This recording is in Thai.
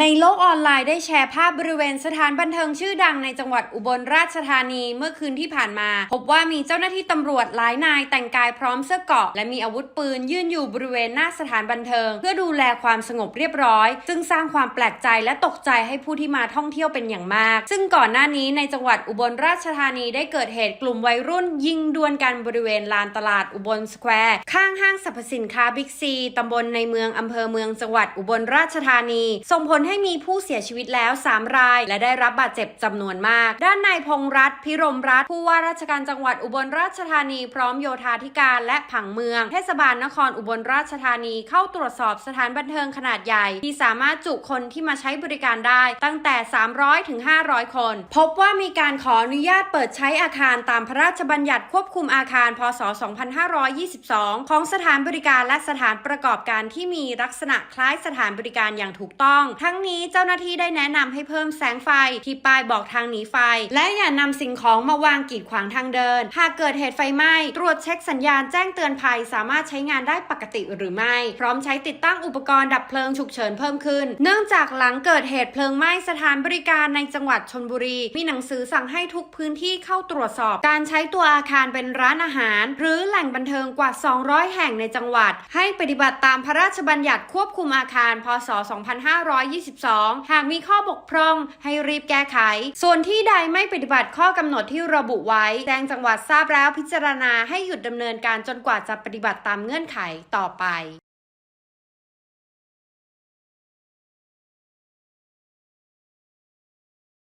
ในโลกออนไลน์ได้แชร์ภาพบริเวณสถานบันเทิงชื่อดังในจังหวัดอุบลราชธานีเมื่อคืนที่ผ่านมา พบว่ามีเจ้าหน้าที่ตำรวจหลายนายแต่งกายพร้อมเสื้อเกราะ และมีอาวุธปืนยื่นอยู่บริเวณหน้าสถานบันเทิง เพื่อดูแลความสงบเรียบร้อย ซึ่งสร้างความแปลกใจและตกใจให้ผู้ที่มาท่องเที่ยวเป็นอย่างมาก ซึ่งก่อนหน้านี้ในจังหวัดอุบลราชธานีได้เกิดเหตุกลุ่มวัยรุ่น ยิงดวลกันบริเวณลานตลาดอุบลสแควร์ข้างห้างสรรพสินค้าบิ๊กซีตำบลในเมืองอำเภอเมืองจังหวัดอุบลราชธานีส่งผลให้มีผู้เสียชีวิตแล้ว 3 ราย และได้รับบาดเจ็บจำนวนมาก ด้านนายพงษ์รัตพิรมรัตผู้ว่าราชการจังหวัดอุบลราชธานี พร้อมโยธาธิการและผังเมือง เทศบาลนครอุบลราชธานีเข้าตรวจสอบสถานบันเทิงขนาดใหญ่ ที่สามารถจุคนที่มาใช้บริการได้ ตั้งแต่ 300ถึง500 คน พบว่ามีการขออนุญาตเปิดใช้อาคารตามพระราชบัญญัติควบคุมอาคาร พศ 2522 ของสถานบริการและสถานประกอบการที่มีลักษณะคล้ายสถานบริการอย่างถูกต้องทั้ง้งนี้เจ้าหน้าที่ได้แนะนำให้เพิ่มแสงไฟที่ป้ายบอกทางหนีไฟ และอย่านำสิ่งของมาวางกีดขวางทางเดิน หากเกิดเหตุไฟไหม้ตรวจเช็คสัญญาณแจ้งเตือนภัยสามารถใช้งานได้ปกติหรือไม่ พร้อมใช้ติดตั้งอุปกรณ์ดับเพลิงฉุกเฉินเพิ่มขึ้น เนื่องจากหลังเกิดเหตุเพลิงไหม้สถานบริการในจังหวัดชนบุรี มีหนังสือสั่งให้ทุกพื้นที่เข้าตรวจสอบ การใช้ตัวอาคารเป็นร้านอาหาร หรือแหล่งบันเทิงกว่า 200 แห่งในจังหวัด ให้ปฏิบัติตามพระราชบัญญัติควบคุมอาคาร พศ2522หากมีข้อบกพร่องให้รีบแก้ไข ส่วนที่ใดไม่ปฏิบัติข้อกำหนดที่ระบุไว้แจ้งจังหวัดทราบแล้วพิจารณาให้หยุดดำเนินการจนกว่าจะปฏิบัติตามเงื่อนไขต่อไป